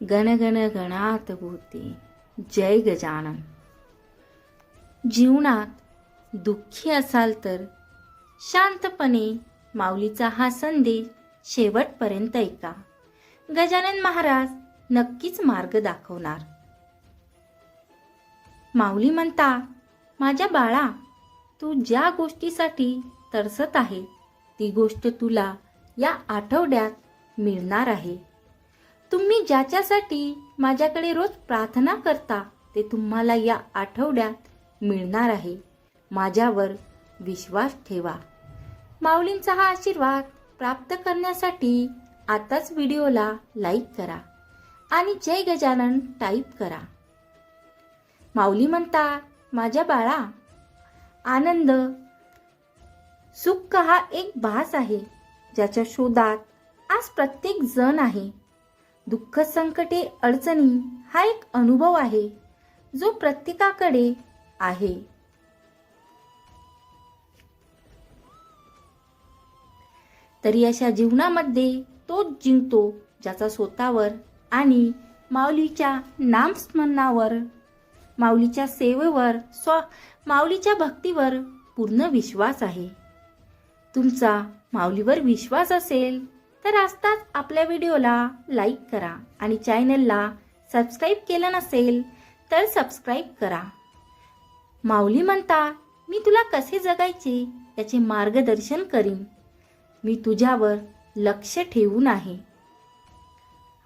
गण गण गणात भूते जय गजानन जीवनात दुःखी असाल तर शांतपणे माऊलीचा हा संदेश शेवटपर्यंत ऐका गजानन महाराज नक्कीच मार्ग दाखवणार माऊली म्हणता माझ्या बाळा तू ज्या गोष्टीसाठी तरसत आहे ती गोष्ट तुला या आठवड्यात मिळणार आहे तुम्ही ज्याच्यासाठी माझ्याकडे रोज प्रार्थना करता ते तुम्हाला या आठवड्यात मिळणार आहे. माझ्यावर विश्वास ठेवा. माऊलींचा हा आशीर्वाद प्राप्त करण्यासाठी आताच व्हिडिओला लाईक करा आणि जय गजानन टाईप करा. माऊली म्हणता माझ्या बाळा आनंद सुख हा एक भास आहे ज्याच्या शोधात आज प्रत्येक जण आहे. दुःख संकटे अडचणी हा एक अनुभव आहे जो प्रत्येकाकडे आहे. तरी अशा जीवनामध्ये तोच जिंकतो ज्याचा स्वतःवर आणि माऊलीच्या नामस्मरणावर माऊलीच्या सेवेवर स्व माऊलीच्या भक्तीवर पूर्ण विश्वास आहे. तुमचा माऊलीवर विश्वास असेल तर आत्ताच आपल्या व्हिडिओला लाईक करा आणि चॅनलला सबस्क्राईब केलं नसेल तर सबस्क्राईब करा. माऊली म्हणता मी तुला कसे जगायचे याचे मार्गदर्शन करीन. मी तुझ्यावर लक्ष ठेवून आहे.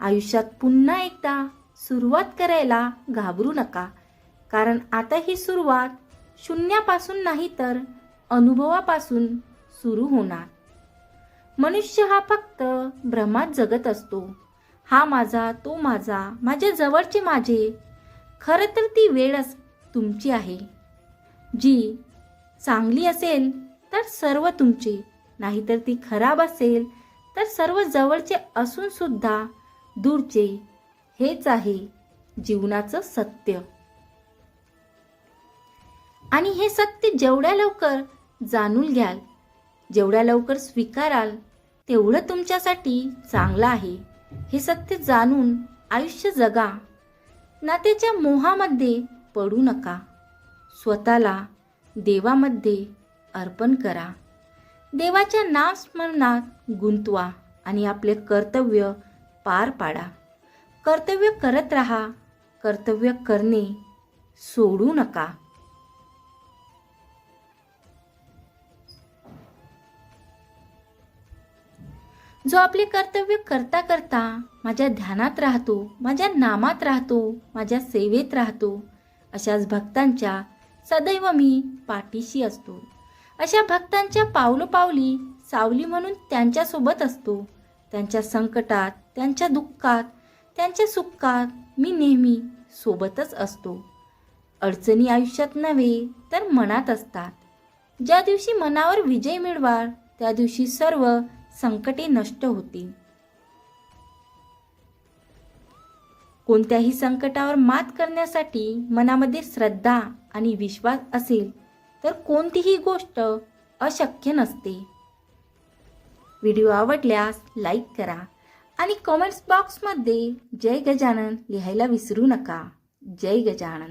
आयुष्यात पुन्हा एकदा सुरुवात करायला घाबरू नका कारण आता ही सुरुवात शून्यापासून नाही तर अनुभवापासून सुरू होणार. मनुष्य हा फक्त भ्रमात जगत असतो. हा माझा तो माझा माझ्या जवळचे माझे. खरं तर ती वेळच तुमची आहे. जी चांगली असेल तर सर्व तुमचे. नाहीतर ती खराब असेल तर सर्व जवळचे असून सुद्धा दूरचे. हेच आहे जीवनाचं सत्य. आणि हे सत्य जेवढ्या लवकर जाणून घ्याल जेवढ्या लवकर स्वीकाराल तेवढं तुमच्यासाठी चांगलं आहे. हे सत्य जाणून आयुष्य जगा. नात्याच्या मोहामध्ये पडू नका. स्वतःला देवामध्ये अर्पण करा. देवाच्या नामस्मरणात गुंतवा आणि आपले कर्तव्य पार पाडा. कर्तव्य करत राहा. कर्तव्य करणे सोडू नका. जो आपले कर्तव्य करता करता माझ्या ध्यानात राहतो माझ्या नामात राहतो माझ्या सेवेत राहतो अशाच भक्तांच्या सदैव मी पाठीशी असतो. अशा भक्तांच्या पावलोपावली सावली म्हणून त्यांच्यासोबत असतो. त्यांच्या संकटात त्यांच्या दुःखात त्यांच्या सुखात मी नेहमी सोबतच असतो. अडचणी आयुष्यात नव्हे तर मनात असतात. ज्या दिवशी मनावर विजय मिळवाल त्या दिवशी सर्व संकटे नष्ट होतील कोणत्याही संकटावर मात करण्यासाठी मनामध्ये श्रद्धा आणि विश्वास असेल तर कोणतीही गोष्ट अशक्य नसते. व्हिडिओ आवडल्यास लाईक करा आणि कमेंट्स बॉक्समध्ये जय गजानन लिहायला विसरू नका. जय गजानन.